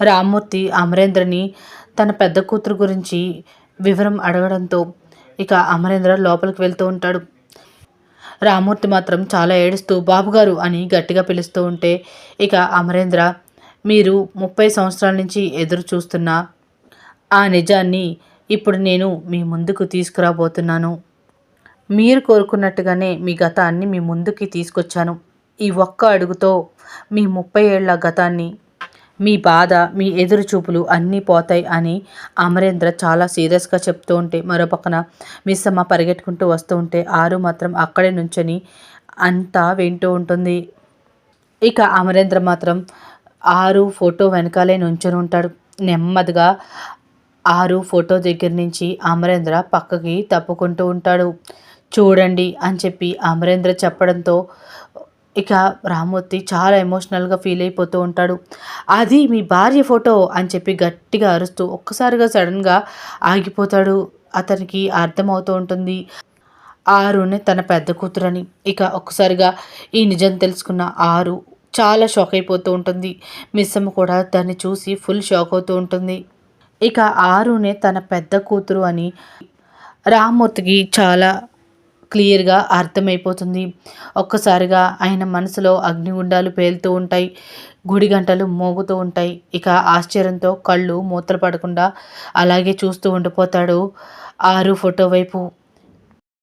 రామ్మూర్తి అమరేంద్రని తన పెద్ద కూతురు గురించి వివరం అడగడంతో ఇక అమరేంద్ర లోపలికి వెళ్తూ ఉంటాడు. రామ్మూర్తి మాత్రం చాలా ఏడుస్తూ బాబుగారు అని గట్టిగా పిలుస్తూ ఉంటే ఇక అమరేంద్ర మీరు ముప్పై సంవత్సరాల నుంచి ఎదురు చూస్తున్న ఆ నిజాన్ని ఇప్పుడు నేను మీ ముందుకు తీసుకురాబోతున్నాను. మీరు కోరుకున్నట్టుగానే మీ గతాన్ని మీ ముందుకి తీసుకొచ్చాను. ఈ ఒక్క అడుగుతో మీ ముప్పై ఏళ్ళ గతాన్ని మీ బాధ మీ ఎదురు చూపులు అన్నీ పోతాయి అని అమరేంద్ర చాలా సీరియస్గా చెప్తూ ఉంటే మరో పక్కన మిస్సమ్మ పరిగెట్టుకుంటూ వస్తూ ఉంటే ఆరు మాత్రం అక్కడే నుంచొని అంతా వింటూ ఉంటుంది. ఇక అమరేంద్ర మాత్రం ఆరు ఫోటో వెనకాలే నుంచొని ఉంటాడు. నెమ్మదిగా ఆరు ఫోటో దగ్గర నుంచి అమరేంద్ర పక్కకి తప్పుకుంటూ ఉంటాడు. చూడండి అని చెప్పి అమరేంద్ర చెప్పడంతో ఇక రామ్మూర్తి చాలా ఎమోషనల్గా ఫీల్ అయిపోతూ ఉంటాడు. అది మీ భార్య ఫోటో అని చెప్పి గట్టిగా అరుస్తూ ఒక్కసారిగా సడన్గా ఆగిపోతాడు. అతనికి అర్థమవుతూ ఉంటుంది. ఆరునే తన పెద్ద కూతురని. ఇక ఒక్కసారిగా ఈ నిజం తెలుసుకున్న ఆరు చాలా షాక్ అయిపోతూ ఉంటుంది. మిస్సమ్మ కూడా దాన్ని చూసి ఫుల్ షాక్ అవుతూ ఉంటుంది. ఇక ఆరునే తన పెద్ద కూతురు అని రామ్మూర్తికి చాలా క్లియర్గా అర్థమైపోతుంది. ఒక్కసారిగా ఆయన మనసులో అగ్నిగుండాలు పేలుతూ ఉంటాయి. గుడి గంటలు మోగుతూ ఉంటాయి. ఇక ఆశ్చర్యంతో కళ్ళు మూతలు పడకుండా అలాగే చూస్తూ ఉండిపోతాడు ఆరు ఫోటో వైపు.